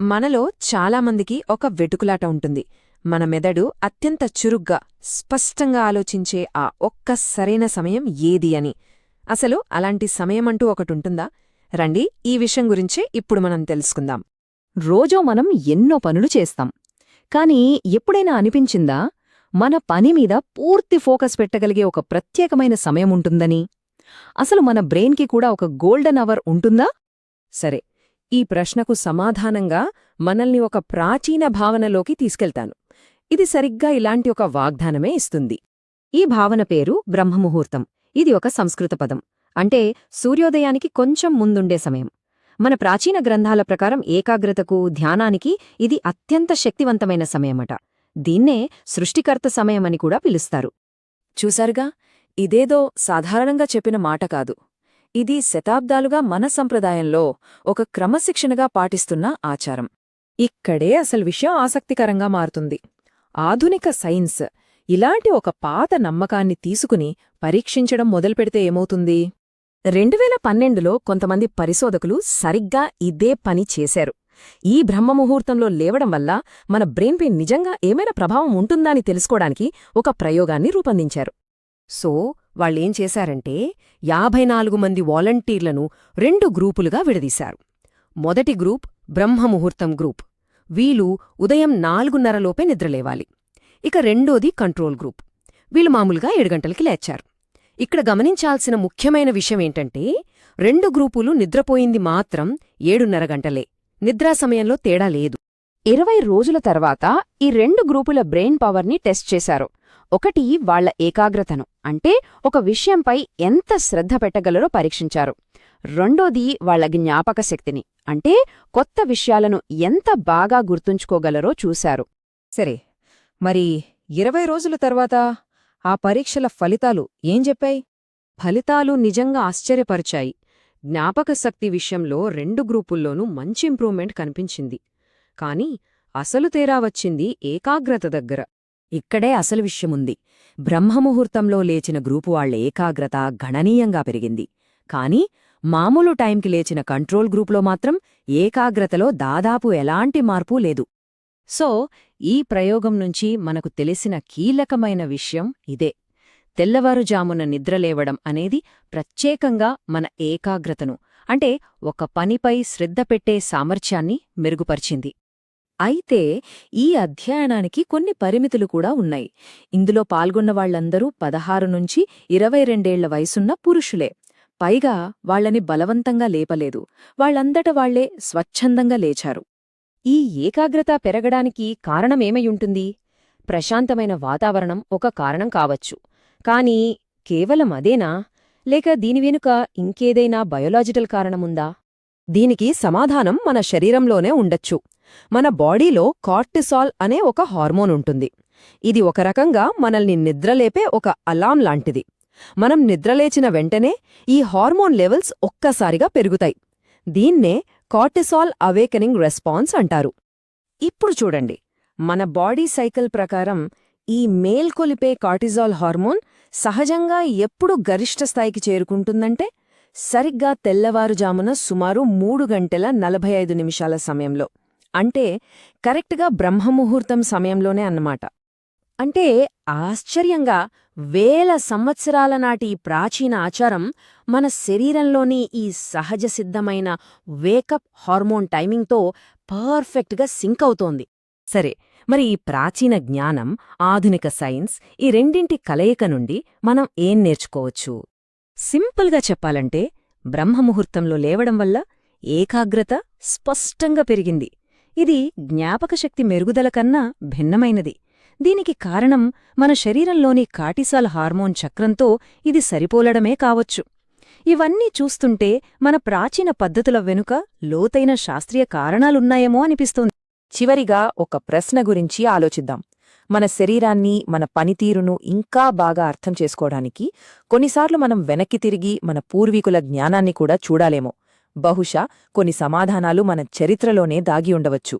మనలో చాలామందికి ఒక వెటుకులాట ఉంటుంది. మన మెదడు అత్యంత చురుగ్గా స్పష్టంగా ఆలోచించే ఆ ఒక్క సరైన సమయం ఏది అని. అసలు అలాంటి సమయమంటూ ఒకటుంటుందా? రండి ఈ విషయం గురించే ఇప్పుడు మనం తెలుసుకుందాం. రోజో మనం ఎన్నో పనులు చేస్తాం. కానీ ఎప్పుడైనా అనిపించిందా? మన పని మీద పూర్తి ఫోకస్ పెట్టగలిగే ఒక ప్రత్యేకమైన సమయం ఉంటుందని. అసలు మన బ్రెయిన్కి కూడా ఒక గోల్డెన్ అవర్ ఉంటుందా? సరే ఈ ప్రశ్నకు సమాధానంగా మనల్ని ఒక ప్రాచీన భావనలోకి తీసుకెళ్తాను. ఇది సరిగ్గా ఇలాంటి ఒక వాగ్దానమే ఇస్తుంది. ఈ భావన పేరు బ్రహ్మముహూర్తం. ఇది ఒక సంస్కృత పదం. అంటే సూర్యోదయానికి కొంచెం ముందుండే సమయం. మన ప్రాచీన గ్రంథాల ప్రకారం ఏకాగ్రతకు ధ్యానానికి ఇది అత్యంత శక్తివంతమైన సమయమట. దీన్నే సృష్టికర్త సమయమని కూడా పిలుస్తారు. చూసారుగా ఇదేదో సాధారణంగా చెప్పిన మాట కాదు. ఇది శతాబ్దాలుగా మన సంప్రదాయంలో ఒక క్రమశిక్షణగా పాటిస్తున్న ఆచారం. ఇక్కడే అసలు విషయం ఆసక్తికరంగా మారుతుంది. ఆధునిక సైన్స్ ఇలాంటి ఒక పాత నమ్మకాన్ని తీసుకుని పరీక్షించడం మొదలుపెడితే ఏమవుతుంది? రెండువేల పన్నెండులో కొంతమంది పరిశోధకులు సరిగ్గా ఇదే పని చేశారు. ఈ బ్రహ్మముహూర్తంలో లేవడం వల్ల మన బ్రెయిన్పై నిజంగా ఏమైనా ప్రభావం ఉంటుందా అని తెలుసుకోవడానికి ఒక ప్రయోగాన్ని రూపొందించారు. సో వాళ్ళేం చేశారంటే యాభై నాలుగు మంది వాలంటీర్లను రెండు గ్రూపులుగా విడదీశారు. మొదటి గ్రూప్ బ్రహ్మముహూర్తం గ్రూప్. వీళ్ళు ఉదయం నాలుగున్నరలోపే నిద్రలేవాలి. ఇక రెండోది కంట్రోల్ గ్రూప్. వీళ్ళు మామూలుగా ఏడు గంటలకి లేచారు. ఇక్కడ గమనించాల్సిన ముఖ్యమైన విషయమేంటంటే రెండు గ్రూపులు నిద్రపోయింది మాత్రం ఏడున్నర గంటలే. నిద్రా సమయంలో తేడా లేదు. ఇరవై రోజుల తర్వాత ఈ రెండు గ్రూపుల బ్రెయిన్ పవర్ని టెస్ట్ చేశారు. ఒకటి వాళ్ళ ఏకాగ్రతను అంటే ఒక విషయంపై ఎంత శ్రద్ధ పెట్టగలరో పరీక్షించారు. రెండోది వాళ్ళ జ్ఞాపక శక్తిని అంటే కొత్త విషయాలను ఎంత బాగా గుర్తుంచుకోగలరో చూశారు. సరే మరి ఇరవై రోజుల తర్వాత ఆ పరీక్షల ఫలితాలు ఏం చెప్పాయి? ఫలితాలు నిజంగా ఆశ్చర్యపరిచాయి. జ్ఞాపకశక్తి విషయంలో రెండు గ్రూపుల్లోనూ మంచి ఇంప్రూవ్మెంట్ కనిపించింది. కాని అసలు తేరా వచ్చింది ఏకాగ్రత దగ్గర. ఇక్కడే అసలు విషయముంది. బ్రహ్మముహూర్తంలో లేచిన గ్రూపు వాళ్ళ ఏకాగ్రత గణనీయంగా పెరిగింది. కాని మామూలు టైంకి లేచిన కంట్రోల్ గ్రూపులో మాత్రం ఏకాగ్రతలో దాదాపు ఎలాంటి మార్పు లేదు. సో ఈ ప్రయోగం నుంచి మనకు తెలిసిన కీలకమైన విషయం ఇదే. తెల్లవారుజామున నిద్రలేవడం అనేది ప్రత్యేకంగా మన ఏకాగ్రతను అంటే ఒక పనిపై శ్రద్ధ పెట్టే సామర్థ్యాన్ని మెరుగుపరిచింది. అయితే ఈ అధ్యయనానికి కొన్ని పరిమితులు కూడా ఉన్నాయి. ఇందులో పాల్గొన్న వాళ్ళందరూ పదహారు నుంచి ఇరవై రెండేళ్ళ వయసున్న పురుషులే. పైగా వాళ్ళని బలవంతంగా లేపలేదు. వాళ్ళందట వాళ్ళే స్వచ్ఛందంగా లేచారు. ఈ ఏకాగ్రత పెరగడానికి కారణమేమయుంటుంది ప్రశాంతమైన వాతావరణం ఒక కారణం కావచ్చు. కానీ కేవలం అదేనా? లేక దీని వెనుక ఇంకేదైనా బయోలాజికల్ కారణముందా దీనికి సమాధానం మన శరీరంలోనే ఉండొచ్చు. మన బాడీలో కార్టిసాల్ అనే ఒక హార్మోన్ ఉంటుంది. ఇది ఒక రకంగా మనల్ని నిద్రలేపే ఒక అలాం లాంటిది. మనం నిద్రలేచిన వెంటనే ఈ హార్మోన్ లెవెల్స్ ఒక్కసారిగా పెరుగుతాయి. దీన్నే కార్టిసాల్ అవేకనింగ్ రెస్పాన్స్ అంటారు. ఇప్పుడు చూడండి. మన బాడీ సైకిల్ ప్రకారం ఈ మేల్కొలిపే కార్టిజాల్ హార్మోన్ సహజంగా ఎప్పుడు గరిష్ట స్థాయికి చేరుకుంటుందంటే సరిగ్గా తెల్లవారుజామున సుమారు మూడు గంటల నలభై ఐదు నిమిషాల సమయంలో. అంటే కరెక్ట్గా బ్రహ్మముహూర్తం సమయంలోనే అన్నమాట. అంటే ఆశ్చర్యంగా వేల సంవత్సరాల నాటి ప్రాచీన ఆచారం మన శరీరంలోని ఈ సహజ సిద్ధమైన వేకప్ హార్మోన్ టైమింగ్తో పర్ఫెక్ట్గా సింక్ అవుతోంది. సరే మరి ఈ ప్రాచీన జ్ఞానం ఆధునిక సైన్స్ ఈ రెండింటి కలయిక నుండి మనం ఏం నేర్చుకోవచ్చు? సింపుల్గా చెప్పాలంటే బ్రహ్మముహూర్తంలో లేవడం వల్ల ఏకాగ్రత స్పష్టంగా పెరిగింది. ఇది జ్ఞాపకశక్తి మెరుగుదల కన్నా భిన్నమైనది. దీనికి కారణం మన శరీరంలోని కాటిసాల్ హార్మోన్ చక్రంతో ఇది సరిపోలడమే కావచ్చు. ఇవన్నీ చూస్తుంటే మన ప్రాచీన పద్ధతుల వెనుక లోతైన శాస్త్రీయ కారణాలున్నాయేమో అనిపిస్తోంది. చివరిగా ఒక ప్రశ్న గురించి ఆలోచిద్దాం. మన శరీరాన్ని మన పనితీరును ఇంకా బాగా అర్థం చేసుకోవడానికి కొన్నిసార్లు మనం వెనక్కి తిరిగి మన పూర్వీకుల జ్ఞానాన్ని కూడా చూడాలేమో. బహుశా కొన్ని సమాధానాలు మన చరిత్రలోనే దాగి ఉండవచ్చు.